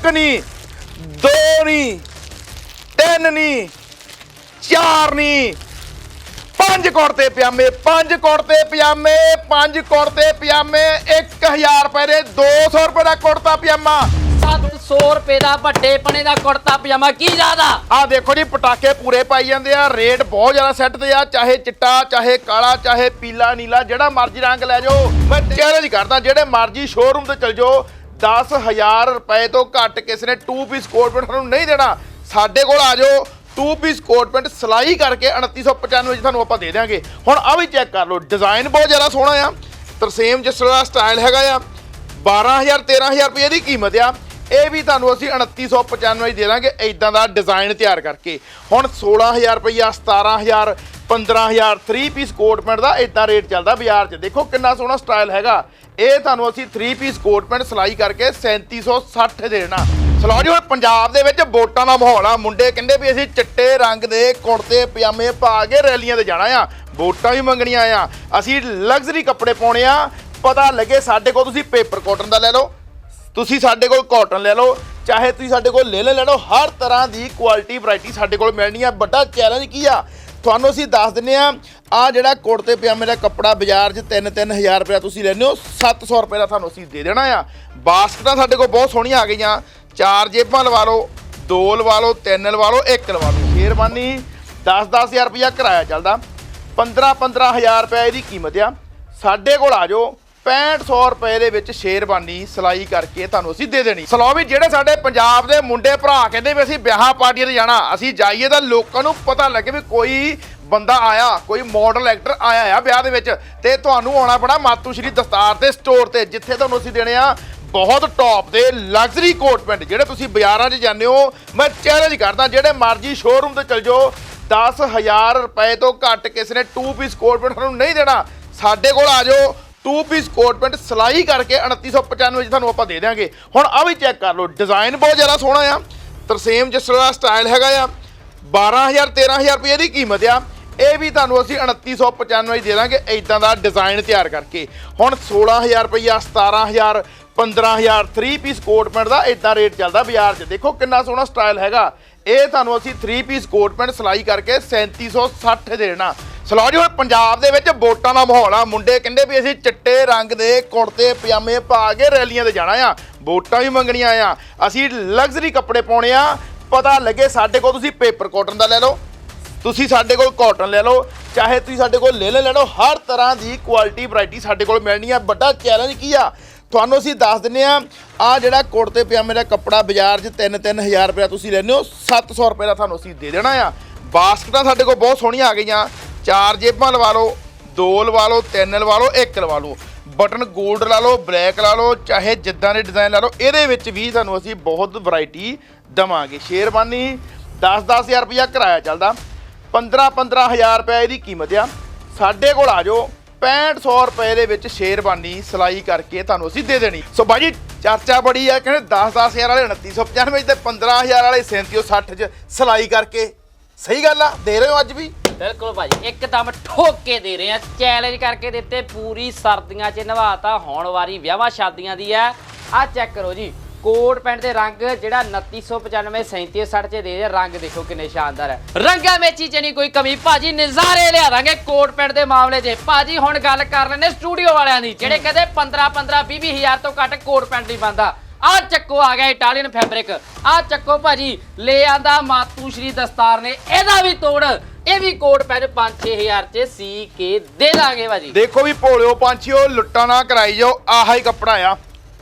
ਇੱਕ ਨਹੀਂ ਦੋ ਨਹੀਂ ਤਿੰਨ ਨਹੀਂ ਚਾਰ ਨਹੀਂ ਪੰਜ ਕੁੜਤੇ ਪਜਾਮੇ ਪੰਜ ਕੁੜਤੇ ਪਜਾਮੇ ਪੰਜ ਕੁੜਤੇ ਪਜਾਮੇ 1000 ਰੁਪਏ ਦੇ 200 ਰੁਪਏ ਦਾ ਕੁੜਤਾ ਪਜਾਮਾ। 700 ਰੁਪਏ ਦਾ ਵੱਡੇ ਪਣੇ ਦਾ ਕੁੜਤਾ ਪਜਾਮਾ ਕੀ ਜ਼ਿਆਦਾ? ਆ ਦੇਖੋ ਜੀ ਪਟਾਕੇ ਪੂਰੇ ਪਾਈ ਜਾਂਦੇ ਆ ਰੇਟ ਬਹੁਤ ਜ਼ਿਆਦਾ ਸੈੱਟ ਤੇ ਆ ਚਾਹੇ ਚਿੱਟਾ ਚਾਹੇ ਕਾਲਾ ਚਾਹੇ ਪੀਲਾ ਨੀਲਾ ਜਿਹੜਾ ਮਰਜ਼ੀ ਰੰਗ ਲੈ ਜਾਓ। ਮੈਂ ਚੈਲੰਜ ਕਰਦਾ ਜਿਹੜੇ ਮਰਜ਼ੀ ਸ਼ੋਰੂਮ ਤੇ ਚਲ ਜਾਓ 10000 ਰੁਪਏ ਤੋਂ ਘੱਟ ਕਿਸੇ ਨੇ 2 ਪੀਸ ਕੋਟ ਪੈਂਟ ਤੁਹਾਨੂੰ ਨਹੀਂ ਦੇਣਾ। ਸਾਡੇ ਕੋਲ ਆ ਜਾਓ 2 ਪੀਸ ਕੋਟ ਪੈਂਟ ਸਲਾਈ ਕਰਕੇ 2995 ਚ ਤੁਹਾਨੂੰ ਆਪਾਂ ਦੇ ਦਿਆਂਗੇ। ਹੁਣ ਆ ਵੀ ਚੈੱਕ ਕਰ ਲਓ ਡਿਜ਼ਾਈਨ ਬਹੁਤ ਜ਼ਿਆਦਾ ਸੋਹਣਾ ਆ। ਤਰਸੇਮ ਜਿਸ ਦਾ ਸਟਾਈਲ ਹੈਗਾ ਆ। 12000 13000 ਰੁਪਏ ਦੀ ਕੀਮਤ ਆ। ਇਹ ਵੀ ਤੁਹਾਨੂੰ ਅਸੀਂ 2995 ਦੇ ਦਾਂਗੇ ਇਦਾਂ ਦਾ ਡਿਜ਼ਾਈਨ ਤਿਆਰ ਕਰਕੇ। ਹੁਣ 16000 ਰੁਪਈਆ 17000 15000 3 ਪੀਸ ਕੋਟ ਪੈਂਟ ਦਾ ਇਦਾਂ ਰੇਟ ਚੱਲਦਾ ਬਾਜ਼ਾਰ 'ਚ। ਦੇਖੋ ਕਿੰਨਾ ਸੋਹਣਾ ਸਟਾਈਲ ਹੈਗਾ। ਇਹ ਤੁਹਾਨੂੰ ਅਸੀਂ 3 ਪੀਸ ਕੋਟ ਪੈਂਟ ਸਿਲਾਈ ਕਰਕੇ 3760 ਦੇ ਦੇਣਾ। ਸਲੋ ਜੀ, ਹੁਣ ਪੰਜਾਬ ਦੇ ਵਿੱਚ ਵੋਟਾਂ ਦਾ ਮਾਹੌਲ ਆ। ਮੁੰਡੇ ਕਹਿੰਦੇ ਵੀ ਅਸੀਂ ਚਿੱਟੇ ਰੰਗ ਦੇ ਕੁੜਤੇ, ਪਜਾਮੇ ਪਾ ਕੇ ਰੈਲੀਆਂ ਤੇ ਜਾਣਾ ਆ। ਵੋਟਾਂ ਵੀ ਮੰਗਣੀਆਂ ਆ। ਅਸੀਂ ਲਗਜ਼ਰੀ ਕੱਪੜੇ ਪਾਉਣੇ ਆ। ਪਤਾ ਲੱਗੇ ਸਾਡੇ ਕੋਲ ਤੁਸੀਂ ਪੇਪਰ ਕਾਟਨ ਦਾ ਲੈ ਲਓ। ਤੁਸੀਂ ਸਾਡੇ ਕੋਲ ਕਾਟਨ ਲੈ ਲਓ। ਚਾਹੇ ਤੁਸੀਂ ਸਾਡੇ ਕੋਲ ਲੈ ਲੈ ਲੈ ਲਓ। ਹਰ ਤਰ੍ਹਾਂ ਦੀ ਕੁਆਲਿਟੀ ਵੈਰਾਈਟੀ ਸਾਡੇ ਕੋਲ ਮਿਲਣੀ ਆ। ਵੱਡਾ ਚੈਲੰਜ ਕੀ ਆ? ਤੁਹਾਨੂੰ ਅਸੀਂ ਦੱਸ ਦਿੰਨੇ ਆ ਆ ਜਿਹੜਾ ਕੁੜਤੇ ਪਜਾਮੇ ਦਾ ਕੱਪੜਾ ਬਾਜ਼ਾਰ 'ਚ 3-3000 ਰੁਪਏ ਤੁਸੀਂ ਲੈਂਦੇ ਹੋ 700 ਰੁਪਏ ਦਾ ਤੁਹਾਨੂੰ ਅਸੀਂ ਦੇ ਦੇਣਾ ਆ। ਬਾਸਕਟਾਂ ਸਾਡੇ ਕੋਲ ਬਹੁਤ ਸੋਹਣੀਆਂ ਆ ਗਈਆਂ। ਚਾਰ ਜੇਬਾਂ ਲਵਾ ਲਓ, ਦੋ ਲਵਾ ਲਓ, ਤਿੰਨ ਲਵਾ ਲਓ, ਇੱਕ ਲਵਾ ਲਓ। ਸ਼ੇਰਵਾਨੀ 10-10000 ਰੁਪਇਆ ਕਿਰਾਇਆ ਚੱਲਦਾ। 15-15000 ਰੁਪਏ ਇਹਦੀ ਕੀਮਤ ਆ। ਸਾਡੇ ਕੋਲ ਆ ਜਾਓ 6500 ਰੁਪਏ ਦੇ ਵਿੱਚ ਸ਼ੇਰਵਾਨੀ ਸਿਲਾਈ ਕਰਕੇ ਤੁਹਾਨੂੰ ਅਸੀਂ ਦੇ ਦੇਣੀ। ਸਲੋ ਵੀ ਜਿਹੜੇ ਸਾਡੇ ਪੰਜਾਬ ਦੇ ਮੁੰਡੇ ਭਰਾ ਕਹਿੰਦੇ ਵੀ ਅਸੀਂ ਵਿਆਹ ਪਾਰਟੀਆਂ ਤੇ ਜਾਣਾ, ਅਸੀਂ ਜਾਈਏ ਤਾਂ ਲੋਕਾਂ ਨੂੰ ਪਤਾ ਲੱਗੇ ਵੀ ਕੋਈ ਬੰਦਾ ਆਇਆ, ਕੋਈ ਮਾਡਲ ਐਕਟਰ ਆਇਆ ਆ ਵਿਆਹ ਦੇ ਵਿੱਚ ਤੇ ਤੁਹਾਨੂੰ ਆਉਣਾ ਪੈਣਾ ਮਾਤੂ ਸ਼੍ਰੀ ਦਸਤਾਰ ਦੇ ਸਟੋਰ ਤੇ, ਜਿੱਥੇ ਤੁਹਾਨੂੰ ਅਸੀਂ ਦੇਣੇ ਆ ਬਹੁਤ ਟੌਪ ਦੇ ਲਗਜ਼ਰੀ ਕੋਟ ਪੈਂਟ ਜਿਹੜੇ ਤੁਸੀਂ ਬਾਜ਼ਾਰਾਂ 'ਚ ਜਾਂਦੇ ਹੋ। ਮੈਂ ਚੈਲੰਜ ਕਰਦਾ, ਜਿਹੜੇ ਮਰਜ਼ੀ ਸ਼ੋਰੂਮ ਤੇ ਚਲ ਜਾਓ 10000 ਰੁਪਏ ਤੋਂ ਘੱਟ ਕਿਸੇ ਨੇ 2 ਪੀਸ ਕੋਟ ਪੈਂਟ ਤੁਹਾਨੂੰ ਨਹੀਂ ਦੇਣਾ। ਸਾਡੇ ਕੋਲ ਆ ਜਾਓ 2 ਪੀਸ ਕੋਟ ਪੈਂਟ ਸਲਾਈ ਕਰਕੇ 2995 ਚ ਤੁਹਾਨੂੰ ਆਪਾਂ ਦੇ ਦਿਆਂਗੇ। ਹੁਣ ਆ ਵੀ ਚੈੱਕ ਕਰ ਲਓ ਡਿਜ਼ਾਈਨ ਬਹੁਤ ਜ਼ਿਆਦਾ ਸੋਹਣਾ ਆ। ਤਰਸੇਮ ਜਿਸ ਤਰ੍ਹਾਂ ਦਾ ਸਟਾਈਲ ਹੈਗਾ ਆ 12000 13000 ਰੁਪਏ ਦੀ ਕੀਮਤ ਆ। ਇਹ ਵੀ ਤੁਹਾਨੂੰ ਅਸੀਂ 2995 ਦੇ ਦਾਂਗੇ ਇਦਾਂ ਦਾ ਡਿਜ਼ਾਈਨ ਤਿਆਰ ਕਰਕੇ। ਹੁਣ 16000 ਰੁਪਈਆ 17000 15000 3 ਪੀਸ ਕੋਟ ਪੈਂਟ ਦਾ ਇਦਾਂ ਰੇਟ ਚੱਲਦਾ ਬਾਜ਼ਾਰ 'ਚ। ਦੇਖੋ ਕਿੰਨਾ ਸੋਹਣਾ ਸਟਾਈਲ ਹੈਗਾ। ਇਹ ਤੁਹਾਨੂੰ ਅਸੀਂ 3 ਪੀਸ ਕੋਟ ਪੈਂਟ ਸਿਲਾਈ ਕਰਕੇ 3760 ਦੇ ਦੇਣਾ। ਸਲੋ ਜੀ, ਹੁਣ ਪੰਜਾਬ ਦੇ ਵਿੱਚ ਵੋਟਾਂ ਦਾ ਮਾਹੌਲ ਆ। ਮੁੰਡੇ ਕਹਿੰਦੇ ਵੀ ਅਸੀਂ ਚਿੱਟੇ ਰੰਗ ਦੇ ਕੁੜਤੇ, ਪਜਾਮੇ ਪਾ ਕੇ ਰੈਲੀਆਂ ਤੇ ਜਾਣਾ ਆ। ਵੋਟਾਂ ਵੀ ਮੰਗਣੀਆਂ ਆ। ਅਸੀਂ ਲਗਜ਼ਰੀ ਕੱਪੜੇ ਪਾਉਣੇ ਆ। ਪਤਾ ਲੱਗੇ ਸਾਡੇ ਕੋਲ ਤੁਸੀਂ ਪੇਪਰ ਕਾਟਨ ਦਾ ਲੈ ਲਓ। ਤੁਸੀਂ ਸਾਡੇ ਕੋਲ ਕਾਟਨ ਲੈ ਲਓ। ਚਾਹੇ ਤੁਸੀਂ ਸਾਡੇ ਕੋਲ ਲੈ ਲੈ ਲੈ ਲਓ, ਹਰ ਤਰ੍ਹਾਂ ਦੀ ਕੁਆਲਿਟੀ ਵੈਰਾਈਟੀ ਸਾਡੇ ਕੋਲ ਮਿਲਣੀ ਆ। ਵੱਡਾ ਚੈਲੰਜ ਕੀ ਆ? ਤੁਹਾਨੂੰ ਅਸੀਂ ਦੱਸ ਦਿੰਨੇ ਆ ਆ ਜਿਹੜਾ ਕੁੜਤੇ, ਪਜਾਮੇ ਦਾ ਕੱਪੜਾ ਬਾਜ਼ਾਰ 'ਚ 3-3000 ਰੁਪਏ ਤੁਸੀਂ ਲੈਂਦੇ ਹੋ। 700 ਰੁਪਏ ਦਾ ਤੁਹਾਨੂੰ ਅਸੀਂ ਦੇ ਦੇਣਾ ਆ। ਬਾਸਕਟਾਂ ਸਾਡੇ ਕੋਲ ਬਹੁਤ ਸੋਹਣੀਆਂ ਆ ਗਈਆਂ। ਚਾਰ ਜੇਬਾਂ ਲਵਾ ਲਓ, ਦੋ ਲਵਾ ਲਓ, ਤਿੰਨ ਲਵਾ ਲਓ, ਇੱਕ ਲਵਾ ਲਓ। ਬਟਨ 골ਡ ਲਾ ਲਓ, ਬਲੈਕ ਲਾ ਲਓ, ਚਾਹੇ ਜਿੱਦਾਂ ਦੇ ਡਿਜ਼ਾਈਨ ਲਾ ਲਓ, ਇਹਦੇ ਵਿੱਚ ਵੀ ਤੁਹਾਨੂੰ ਅਸੀਂ ਬਹੁਤ ਵੈਰਾਈਟੀ ਦਵਾਂਗੇ। ਸ਼ੇਰਵਾਨੀ 10-10000 ਰੁਪਇਆ ਕਿਰਾਇਆ ਚੱਲਦਾ। 15-15000 ਰੁਪਏ ਇਹਦੀ ਕੀਮਤ ਆ। ਸਾਡੇ ਕੋਲ ਆ ਜਾਓ 6500 ਰੁਪਏ ਦੇ ਵਿੱਚ ਸ਼ੇਰਵਾਨੀ ਸਿਲਾਈ ਕਰਕੇ ਤੁਹਾਨੂੰ ਅਸੀਂ ਦੇ ਦੇਣੀ। ਸੋ ਬਾਜੀ, ਚਰਚਾ ਬੜੀ ਆ, ਕਹਿੰਦੇ 10-10000 ਵਾਲੇ 2995 ਤੇ 15000 ਵਾਲੇ 3760 ਚ ਸਿਲਾਈ ਕਰਕੇ। ਸਹੀ ਗੱਲ ਆ, ਦੇ ਰਹੇ ਹੋ ਅੱਜ ਵੀ। ਬਿਲਕੁਲ ਭਾਜੀ, ਇੱਕਦਮ ਠੋਕ ਕੇ ਦੇ ਰਹੇ ਆ। ਚੈਲੰਜ ਕਰਕੇ ਦਿੱਤੇ, ਪੂਰੀ ਸਰਦੀਆਂ 'ਚ ਨਿਭਾਤਾ ਹੋਣ ਵਾਲੀ ਵਿਆਹਾਂ ਸ਼ਾਦੀਆਂ ਦੀ ਆ। ਆ ਚੈੱਕ ਕਰੋ ਜੀ, ਕੋਟ ਪੈਂਟ ਦੇ ਰੰਗ ਜਿਹੜਾ 2995 3760 ਚ ਦੇ ਰਿਹਾ, ਰੰਗ ਦੇਖੋ ਕਿੰਨੇ ਸ਼ਾਨਦਾਰ ਹੈ ਰੰਗਾਂ ਵਿੱਚ ਹੀ ਚ ਨਹੀਂ ਕੋਈ ਕਮੀ, ਭਾਜੀ ਨਜ਼ਾਰੇ ਲਿਆ ਦਾਂਗੇ ਕੋਟ ਪੈਂਟ ਦੇ ਮਾਮਲੇ 'ਚ। ਭਾਜੀ ਹੁਣ ਗੱਲ ਕਰ ਲੈਣੇ ਸਟੂਡੀਓ ਵਾਲਿਆਂ ਦੀ, ਜਿਹੜੇ ਕਹਿੰਦੇ 15 15 20 ਹਜ਼ਾਰ ਤੋਂ ਘੱਟ ਕੋਟ ਪੈਂਟ ਨਹੀਂ ਬੰਦਾ ਆ ਚੱਕੋ ਆ ਗਿਆ ਇਟਾਲੀਅਨ ਫੈਬਰਿਕ। ਆ ਚੱਕੋ ਭਾਜੀ, ਲੈ ਆਂਦਾ ਮਾਤੂ ਸ਼੍ਰੀ ਦਸਤਾਰ ਨੇ, ਇਹਦਾ ਵੀ ਤੋੜ। ਇਹ ਵੀ ਕੋਟ ਪੈਂਟ 5-6000 ਚ ਸੀ ਕੇ ਦੇ ਦਾਂਗੇ ਭਾਜੀ। ਦੇਖੋ ਵੀ ਭੋਲਿਓ ਪੰਛੀਓ, ਲੁੱਟਾਂ ਨਾ ਕਰਾਈ ਜਾਓ, ਆਹਾ ਹੀ ਕੱਪੜਾ ਆ।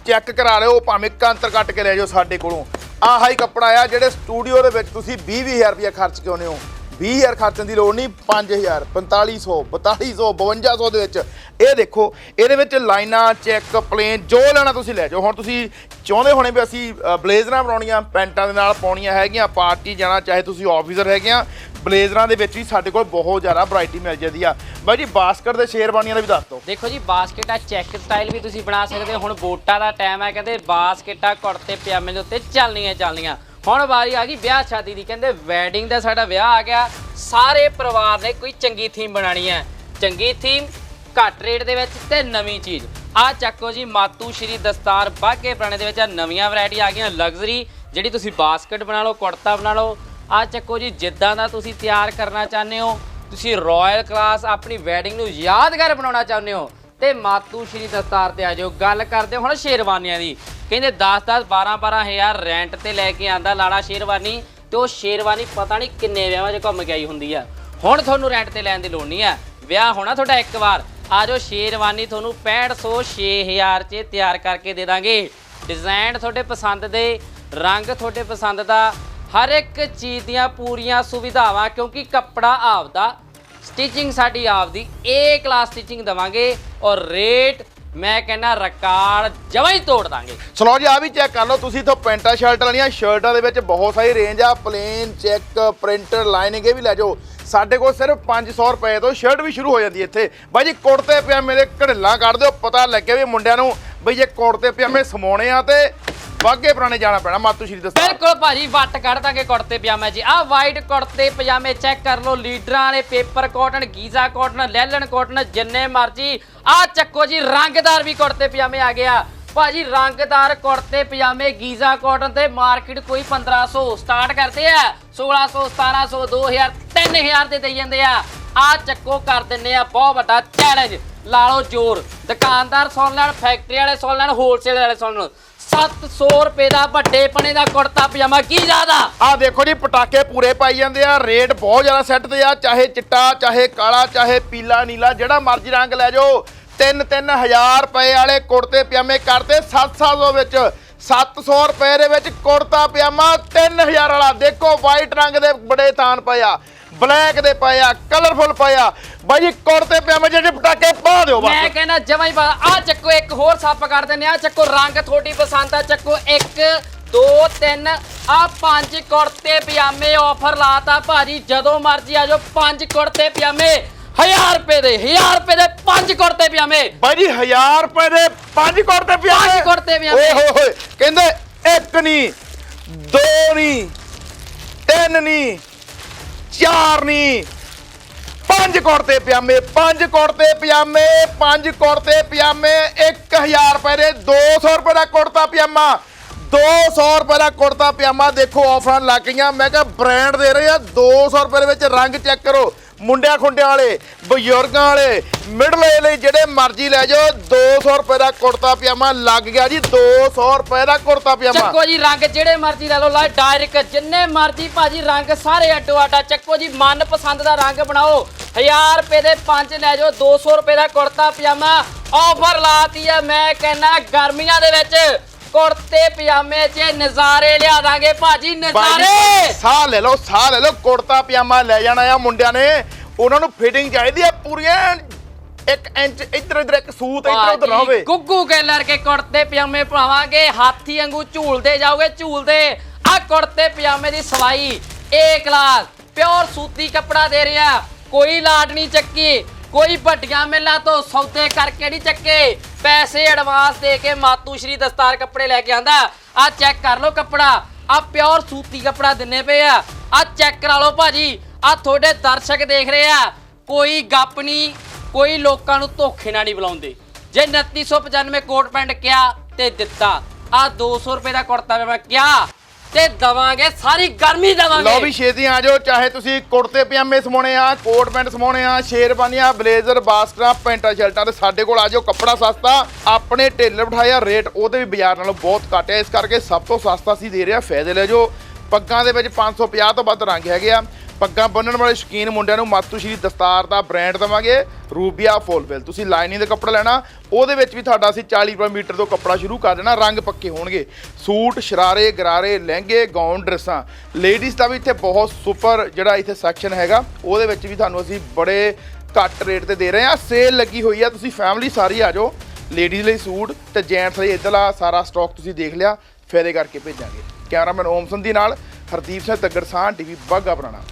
ਚੈੱਕ ਕਰਾ ਲਿਓ ਭਾਵੇਂ ਕੰਤਰ ਕੱਟ ਕੇ ਲੈ ਜਾਓ ਸਾਡੇ ਕੋਲੋਂ। ਆਹਾ ਹੀ ਕੱਪੜਾ ਆ, ਜਿਹੜੇ ਸਟੂਡੀਓ ਦੇ ਵਿੱਚ ਤੁਸੀਂ 20-20000 ਰੁਪਏ ਖਰਚ ਕੇ ਆਉਂਦੇ ਹੋ। 20000 ਖਰਚਣ ਦੀ ਲੋੜ ਨਹੀਂ 5000 4500 4200 5200 ਦੇ ਵਿੱਚ। ਇਹ ਦੇਖੋ, ਇਹਦੇ ਵਿੱਚ ਲਾਈਨਾਂ, ਚੈੱਕ, ਪਲੇਨ, ਜੋ ਲੈਣਾ ਤੁਸੀਂ ਲੈ ਜਾਓ। ਹੁਣ ਤੁਸੀਂ ਚਾਹੁੰਦੇ ਹੋਣੇ ਵੀ ਅਸੀਂ ਬਲੇਜ਼ਰਾਂ ਬਣਾਉਣੀਆਂ, ਪੈਂਟਾਂ ਦੇ ਨਾਲ ਪਾਉਣੀਆਂ ਹੈਗੀਆਂ, ਪਾਰਟੀ ਜਾਣਾ, ਚਾਹੇ ਤੁਸੀਂ ਆਫੀਸਰ ਹੈਗੇ ਆ ਬਲੇਜ਼ਰਾਂ ਦੇ ਵਿੱਚ ਵੀ ਸਾਡੇ ਕੋਲ ਬਹੁਤ ਜ਼ਿਆਦਾ ਵੈਰਾਈਟੀ ਮਿਲ ਜਾਂਦੀ ਆ। ਬਾਈ ਜੀ, ਬਾਸਕਟ ਦੇ ਸ਼ੇਰਵਾਨੀਆਂ ਦਾ ਵੀ ਦੱਸ ਦਿਓ। ਦੇਖੋ ਜੀ, ਬਾਸਕਟ ਆ ਚੈੱਕ ਸਟਾਈਲ ਵੀ ਤੁਸੀਂ ਬਣਾ ਸਕਦੇ ਹੋ। ਹੁਣ ਵੋਟਾਂ ਦਾ ਟਾਈਮ ਹੈ, ਕਹਿੰਦੇ ਬਾਸਕਟਾਂ ਕੁੜਤੇ ਪਜਾਮੇ ਦੇ ਉੱਤੇ ਚੱਲਣੀਆਂ ਚੱਲਣੀਆਂ। ਹੁਣ ਵਾਰੀ ਆ ਗਈ ਵਿਆਹ ਸ਼ਾਦੀ ਦੀ, ਕਹਿੰਦੇ ਵੈਡਿੰਗ ਦਾ ਸਾਡਾ ਵਿਆਹ ਆ ਗਿਆ। ਸਾਰੇ ਪਰਿਵਾਰ ਨੇ ਕੋਈ ਚੰਗੀ ਥੀਮ ਬਣਾਣੀ ਹੈ। ਚੰਗੀ ਥੀਮ ਘੱਟ ਰੇਟ ਦੇ ਵਿੱਚ ਤੇ ਨਵੀਂ ਚੀਜ਼। ਆ ਚੱਕੋ ਜੀ, ਮਾਤੂ ਸ਼੍ਰੀ ਦਸਤਾਰ ਬਾਗੇ ਪੁਰਾਣੇ ਦੇ ਵਿੱਚ ਆਹ ਨਵੀਆਂ ਵੈਰਾਈਟੀ ਆ ਗਈਆਂ ਲਗਜ਼ਰੀ ਜਿਹੜੀ ਤੁਸੀਂ ਬਾਸਕਟ ਬਣਾ ਲਓ, ਕੁੜਤਾ ਬਣਾ ਲਓ ਆ ਚੱਕੋ ਜੀ, ਜਿੱਦਾਂ ਦਾ ਤੁਸੀਂ ਤਿਆਰ ਕਰਨਾ ਚਾਹੁੰਦੇ ਹੋ, ਤੁਸੀਂ ਰਾਇਲ ਕਲਾਸ ਆਪਣੀ ਵੈਡਿੰਗ ਨੂੰ ਯਾਦਗਾਰ ਬਣਾਉਣਾ ਚਾਹੁੰਦੇ ਹੋ, ਤੇ ਮਾਤੂ ਸ਼੍ਰੀ ਦਸਤਾਰ ਤੇ ਆ ਜਾਓ। ਗੱਲ ਕਰਦੇ ਹਾਂ ਹੁਣ ਸ਼ੇਰਵਾਨੀਆਂ ਦੀ। ਕਹਿੰਦੇ 10 10 12 12 ਹਜ਼ਾਰ ਰੈਂਟ ਤੇ ਲੈ ਕੇ ਆਂਦਾ ਲਾੜਾ ਸ਼ੇਰਵਾਨੀ, ਤੇ ਉਹ ਸ਼ੇਰਵਾਨੀ ਪਤਾ ਨਹੀਂ ਕਿੰਨੇ ਵਿਆਹਾਂ 'ਚ ਘੁੰਮ ਕੇ ਆਈ ਹੁੰਦੀ ਆ। ਹੁਣ ਤੁਹਾਨੂੰ ਰੈਂਟ ਤੇ ਲੈਣ ਦੀ ਲੋੜ ਨਹੀਂ ਆ। ਵਿਆਹ ਹੋਣਾ ਤੁਹਾਡਾ ਇੱਕ ਵਾਰ। ਆ ਜਾਓ, ਸ਼ੇਰਵਾਨੀ ਤੁਹਾਨੂੰ 6500 6000 'ਚ ਤਿਆਰ ਕਰਕੇ ਦੇ ਦਾਂਗੇ। ਡਿਜ਼ਾਈਨ ਤੁਹਾਡੇ ਪਸੰਦ ਦੇ, ਰੰਗ ਤੁਹਾਡੇ ਪਸੰਦ ਦਾ ਹਰ ਇੱਕ ਚੀਜ਼ ਦੀਆਂ ਪੂਰੀਆਂ ਸੁਵਿਧਾਵਾਂ, ਕਿਉਂਕਿ ਕੱਪੜਾ ਆਪਦਾ ਸਟਿਚਿੰਗ ਸਾਡੀ ਆਪਦੀ ਏ ਕਲਾਸ ਸਟਿਚਿੰਗ ਦਵਾਂਗੇ ਔਰ ਰੇਟ ਮੈਂ ਕਹਿੰਦਾ ਰਿਕਾਰਡ ਜਮਾਂ ਹੀ ਤੋੜ ਦਾਂਗੇ। ਸਲੋ ਜੀ ਆ ਵੀ ਚੈੱਕ ਕਰ ਲਓ, ਤੁਸੀਂ ਇਥੋਂ ਪੈਂਟਾਂ ਸ਼ਰਟਾਂ ਵਾਲੀਆਂ ਸ਼ਰਟਾਂ ਦੇ ਵਿੱਚ ਬਹੁਤ ਸਾਰੀ ਰੇਂਜ ਆ ਪਲੇਨ ਚੈੱਕ ਪ੍ਰਿੰਟਰ ਲਾਈਨਿੰਗ ਇਹ ਵੀ ਲੈ ਜਾਓ। ਸਾਡੇ ਕੋਲ ਸਿਰਫ 500 ਰੁਪਏ ਤੋਂ ਸ਼ਰਟ ਵੀ ਸ਼ੁਰੂ ਹੋ ਜਾਂਦੀ ਹੈ ਇੱਥੇ। ਬਾਈ ਜੀ ਕੁੜਤੇ ਪਜਾਮੇ ਦੇ ਘੜਿੱਲਾਂ ਕੱਢ ਦਿਓ, ਪਤਾ ਲੱਗੇ ਵੀ ਮੁੰਡਿਆਂ ਨੂੰ ਬਈ ਜੇ ਕੁੜਤੇ ਪਜਾਮੇ ਸਮਾਉਣੇ ਆ ਤੇ ਬਾਗੇ ਪੁਰਾਣੇ ਜਾਣਾ ਪੈਣਾ, ਮਾਤੂ ਸ਼੍ਰੀ ਦਸਤਾਰ। ਬਿਲਕੁਲ ਭਾਜੀ, ਵੱਟ ਕੱਢ ਦਾਂਗੇ ਕੁੜਤੇ ਪਜਾਮੇ ਜੀ। ਆਹ ਵਾਈਟ ਕੁੜਤੇ ਪਜਾਮੇ ਚੈੱਕ ਕਰ ਲਓ, ਲੀਡਰਾਂ ਵਾਲੇ paper cotton Giza cotton linen cotton ਜਿੰਨੇ ਮਰਜ਼ੀ। ਆਹ ਚੱਕੋ ਜੀ, ਰੰਗਦਾਰ ਵੀ ਕੁੜਤੇ ਪਜਾਮੇ ਆ ਗਿਆ ਭਾਜੀ, ਰੰਗਦਾਰ ਕੁੜਤੇ ਪਜਾਮੇ, ਗੀਜ਼ਾ ਕਾਟਨ ਤੇ ਮਾਰਕੀਟ ਕੋਈ 1500 ਸਟਾਰਟ ਕਰਦੇ ਆ। 1600 1700 2000 3000 ਦੇ ਦੇਈ ਜਾਂਦੇ ਆ। ਆਹ ਚੱਕੋ ਕਰ ਦਿੰਨੇ ਆ, ਬਹੁਤ ਵੱਡਾ ਚੈਲੰਜ ਲਾ ਲਓ ਜ਼ੋਰ। ਦੁਕਾਨਦਾਰ ਸੁਣ ਲੈਣ ਫੈਕਟਰੀ ਵਾਲੇ ਸੁਣ ਲੈਣ ਹੋਲਸੇਲ ਵਾਲੇ ਸੁਣ ਲੈਣ। 700 ਰੁਪਏ ਦਾ ਵੱਡੇ ਪਣੇ ਦਾ ਕੁੜਤਾ ਪਜਾਮਾ, ਕੀ ਜ਼ਿਆਦਾ ਆ? ਦੇਖੋ ਜੀ, ਪਟਾਕੇ ਪੂਰੇ ਪਾਈ ਜਾਂਦੇ ਆ, ਰੇਟ ਬਹੁਤ ਜ਼ਿਆਦਾ ਸੈੱਟ ਤੇ ਆ, ਚਾਹੇ ਚਿੱਟਾ, ਚਾਹੇ ਕਾਲਾ, ਚਾਹੇ ਪੀਲਾ, ਨੀਲਾ, ਜਿਹੜਾ ਮਰਜ਼ੀ ਰੰਗ ਲੈ ਜਾਓ। 3 ਹਜ਼ਾਰ ਰੁਪਏ ਵਾਲੇ ਕੁੜਤੇ ਪਜਾਮੇ ਕਰਦੇ 700 ਵਿੱਚ। 700 ਰੁਪਏ ਦੇ ਵਿੱਚ ਕੁੜਤਾ ਪਜਾਮਾ 3000 ਵਾਲਾ। ਦੇਖੋ ਵਾਈਟ ਰੰਗ ਦੇ ਬੜੇ ਥਾਨ ਪਏ ਆ। ਬਲੈਕ ਦੇ ਪਏ ਆ ਕਲਰਫੁਲ ਪਏ ਆ ਬਾਈ ਜੀ ਕੁੜਤੇ ਪਜਾਮੇ ਜਿਹੜੇ ਪਟਾਕੇ ਪਾ ਦਿਓ ਮੈਂ ਬਸ ਕਹਿੰਦਾ ਜਮਾਂ ਹੀ ਆ ਚੱਕੋ ਇੱਕ ਹੋਰ ਸੱਪ ਕਰ ਦਿੰਨੇ ਆ। ਚੱਕੋ ਰੰਗ ਤੁਹਾਡੀ ਪਸੰਦ ਆ। ਚੱਕੋ 1 2 3 ਆ ਪੰਜ ਕੁੜਤੇ ਪਜਾਮੇ ਆਫਰ ਲਾਤਾ ਭਾਜੀ। ਜਦੋਂ ਮਰਜ਼ੀ ਆ ਜਾਓ। ਪੰਜ ਕੁੜਤੇ ਪਜਾਮੇ 1000 ਰੁਪਏ ਦੇ 1000 ਰੁਪਏ ਦੇ ਪੰਜ ਕੁੜਤੇ ਪਜਾਮੇ। ਬਾਈ ਜੀ 1000 ਰੁਪਏ ਦੇ ਪੰਜ ਕੁੜਤੇ ਪਜਾਮੇ। ਪੰਜ ਕੁੜਤੇ ਪਜਾਮੇ। ਓਏ ਹੋਏ ਹੋਏ। ਕਹਿੰਦੇ ਇੱਕ ਨਹੀਂ ਦੋ ਨਹੀਂ ਤਿੰਨ ਨਹੀਂ ਚਾਰ ਨਹੀਂ ਪੰਜ ਕੁੜਤੇ ਪਜਾਮੇ, ਪੰਜ ਕੁੜਤੇ ਪਜਾਮੇ, ਪੰਜ ਕੁੜਤੇ ਪਜਾਮੇ 1000 ਰੁਪਏ ਦੇ 200 ਰੁਪਏ ਦਾ ਕੁੜਤਾ ਪਜਾਮਾ। 200 ਰੁਪਏ ਦਾ ਕੁੜਤਾ ਪਜਾਮਾ ਦੇਖੋ ਆਫਰਾਂ ਲੱਗ ਗਈਆਂ। ਮੈਂ ਕਿਹਾ ਬ੍ਰਾਂਡ ਦੇ ਰਹੇ ਆ 200 ਰੁਪਏ ਦੇ ਵਿੱਚ ਰੰਗ ਚੈੱਕ ਕਰੋ। ਮੁੰਡਿਆਂ ਖੁੰਡਿਆਂ ਵਾਲੇ, ਬਜ਼ੁਰਗਾਂ ਵਾਲੇ ਮਿਡਲ ਏਜ ਲਈ ਜਿਹੜੇ ਮਰਜ਼ੀ ਲੈ ਜਾਓ 200 ਰੁਪਏ ਦਾ ਕੁੜਤਾ ਪਜਾਮਾ ਲੱਗ ਗਿਆ ਜੀ 200 ਰੁਪਏ ਦਾ ਕੁੜਤਾ ਪਜਾਮਾ। ਚੱਕੋ ਜੀ ਰੰਗ ਜਿਹੜੇ ਮਰਜ਼ੀ ਲੈ ਲਓ ਲਾ ਡਾਇਰੈਕਟ ਜਿੰਨੇ ਮਰਜ਼ੀ ਭਾਜੀ ਰੰਗ ਸਾਰੇ ਅੱਡੋ ਅੱਡਾ ਚੱਕੋ ਜੀ ਮਨ ਪਸੰਦ ਦਾ ਰੰਗ ਬਣਾਓ। 1000 ਰੁਪਏ ਦੇ ਪੰਜ ਲੈ ਜਾਓ 200 ਰੁਪਏ ਦਾ ਕੁੜਤਾ ਪਜਾਮਾ। ਆਫਰ ਲਾਤੀ ਆ, ਮੈਂ ਕਹਿੰਦਾ ਗਰਮੀਆਂ ਦੇ ਵਿੱਚ। ਕੁੜਤੇ ਪਜਾਮੇ 'ਚ ਨਜ਼ਾਰੇ ਲਿਆ ਦਾਂਗੇ ਭਾਜੀ ਨਜ਼ਾਰੇ! ਜੀ, ਸਾਹ ਲੈ ਲਓ ਸਾਹ ਲੈ ਲਓ ਕੁੜਤਾ ਪਜਾਮਾ ਲੈ ਜਾਣਾ ਆ ਮੁੰਡਿਆਂ ਨੇ। ਉਹਨਾਂ ਨੂੰ ਫਿਟਿੰਗ ਚਾਹੀਦੀ ਆ ਪੂਰੀਆਂ। 1 ਇੰਚ ਇੱਧਰ ਇੱਧਰ ਇੱਕ ਸੂਤ ਇੱਧਰ ਉੱਧਰ ਨਾ ਭਾਜੀ, ਹੋਵੇ। ਗੁੱਗੂ ਕੈਲਰ ਕੇ ਕੁੜਤੇ ਪਜਾਮੇ ਪਾਵਾਂਗੇ ਹਾਥੀ ਵਾਂਗੂ ਝੂਲਦੇ ਜਾਓਗੇ ਝੂਲਦੇ। ਆ ਕੁੜਤੇ ਪਜਾਮੇ ਦੀ ਸਵਾਈ ਏ ਕਲਾਸ ਪਿਓਰ ਸੂਤੀ ਕੱਪੜਾ ਦੇ ਰਿਹਾ। ਕੋਈ ਲਾਟ ਨਹੀਂ ਚੱਕੀ ਕੋਈ ਵੱਡੀਆਂ ਮਿਲਾਂ ਤੋਂ ਸੌਦੇ ਕਰਕੇ ਨਹੀਂ ਚੱਕੇ। ਪੈਸੇ ਐਡਵਾਂਸ ਦੇ ਕੇ ਮਾਤੂ ਸ਼੍ਰੀ ਦਸਤਾਰ ਕੱਪੜੇ ਲੈ ਕੇ ਆਂਦਾ। ਆ ਚੈੱਕ ਕਰ ਲਓ ਕੱਪੜਾ। ਆ ਪਿਓਰ ਸੂਤੀ ਕੱਪੜਾ ਦਿੰਨੇ ਪਏ ਆ। ਆ ਚੈੱਕ ਕਰਾ ਲਓ ਭਾਜੀ। ਆ ਤੁਹਾਡੇ ਦਰਸ਼ਕ ਦੇਖ ਰਹੇ ਆ। ਕੋਈ ਗੱਪ ਨਹੀਂ, ਕੋਈ ਲੋਕਾਂ ਨੂੰ ਧੋਖੇ ਨਾਲ ਨਹੀਂ ਬੁਲਾਉਂਦੇ। ਜੇ 2995 ਕੋਟ ਪੈਂਟ ਕਿਹਾ ਤੇ ਦਿੱਤਾ। ਆ 200 ਰੁਪਏ ਦਾ ਕੁੜਤਾ ਮੈਂ ਕਿਹਾ। ਤੇ ਦਵਾਂਗੇ, ਸਾਰੀ ਗਰਮੀ ਦਵਾਂਗੇ। ਲਓ ਵੀ ਛੇਤੀ ਆ ਜਾਓ, ਚਾਹੇ ਤੁਸੀਂ ਕੁੜਤੇ, ਪਜਾਮੇ ਸਮਾਉਣੇ ਆ, ਕੋਟ ਪੈਂਟ ਸਮਾਉਣੇ ਆ ਸ਼ੇਰਵਾਨੀਆਂ ਬਲੇਜ਼ਰ, ਬਾਸਕਟਾਂ, ਪੈਂਟਾਂ, ਸ਼ਰਟਾਂ ਤੇ ਸਾਡੇ ਕੋਲ ਆ ਜਾਓ, ਕੱਪੜਾ ਸਸਤਾ, ਆਪਣੇ ਟੇਲਰ ਬਿਠਾਇਆ ਰੇਟ, ਉਹਦੇ ਵੀ ਬਾਜ਼ਾਰ ਨਾਲੋਂ ਬਹੁਤ ਘੱਟ ਹੈ, ਇਸ ਕਰਕੇ ਸਭ ਤੋਂ ਸਸਤਾ ਅਸੀਂ ਦੇ ਰਹੇ ਆ ਫਾਇਦੇ ਲੈ ਜਾਓ। ਪੱਗਾਂ ਦੇ ਵਿੱਚ 550 ਤੋਂ ਵੱਧ ਰੰਗ ਹੈਗੇ ਆ। ਪੱਗਾਂ ਬੰਨਣ ਵਾਲੇ ਸ਼ੌਕੀਨ ਮੁੰਡਿਆਂ ਨੂੰ ਮਾਤੂ ਸ਼੍ਰੀ ਦਸਤਾਰ ਦਾ ਬ੍ਰਾਂਡ ਦਵਾਂਗੇ, ਰੂਬੀਆ ਫੁੱਲਵਿਲ ਤੁਸੀਂ ਲਾਈਨਿੰਗ ਦਾ ਕੱਪੜਾ ਲੈਣਾ, ਉਹਦੇ ਵਿੱਚ ਵੀ ਤੁਹਾਡਾ ਅਸੀਂ 40 ਰੁਪਏ ਮੀਟਰ ਤੋਂ ਕੱਪੜਾ ਸ਼ੁਰੂ ਕਰ ਦੇਣਾ, ਰੰਗ ਪੱਕੇ ਹੋਣਗੇ। ਸੂਟ, ਸ਼ਰਾਰੇ, ਗਰਾਰੇ, ਲਹਿੰਗੇ ਗਾਊਨ ਡਰੈਸਾਂ। ਲੇਡੀਜ਼ ਦਾ ਵੀ ਇੱਥੇ ਬਹੁਤ ਸੁਪਰ ਜਿਹੜਾ ਇੱਥੇ ਸੈਕਸ਼ਨ ਹੈਗਾ, ਉਹਦੇ ਵਿੱਚ ਵੀ ਤੁਹਾਨੂੰ ਅਸੀਂ ਬੜੇ ਘੱਟ ਰੇਟ ਤੇ ਦੇ ਰਹੇ ਹਾਂ। ਸੇਲ ਲੱਗੀ ਹੋਈ ਆ, ਤੁਸੀਂ ਫੈਮਿਲੀ ਸਾਰੀ ਆ ਜਾਓ। ਲੇਡੀਜ਼ ਲਈ ਸੂਟ ਤੇ ਜੈਂਟਸ ਲਈ ਇੱਧਰਲਾ ਸਾਰਾ ਸਟਾਕ ਤੁਸੀਂ ਦੇਖ ਲਿਆ, ਫਾਇਦੇ ਕਰਕੇ ਭੇਜਾਂਗੇ। ਕੈਮਰਾਮੈਨ ਓਮ ਸੰਧੀ ਨਾਲ ਹਰਦੀਪ ਸਿੰਘ ਤੱਗੜ ਸਾਹ ਟੀਵੀ ਬਾਗਾ ਪੁਰਾਣਾ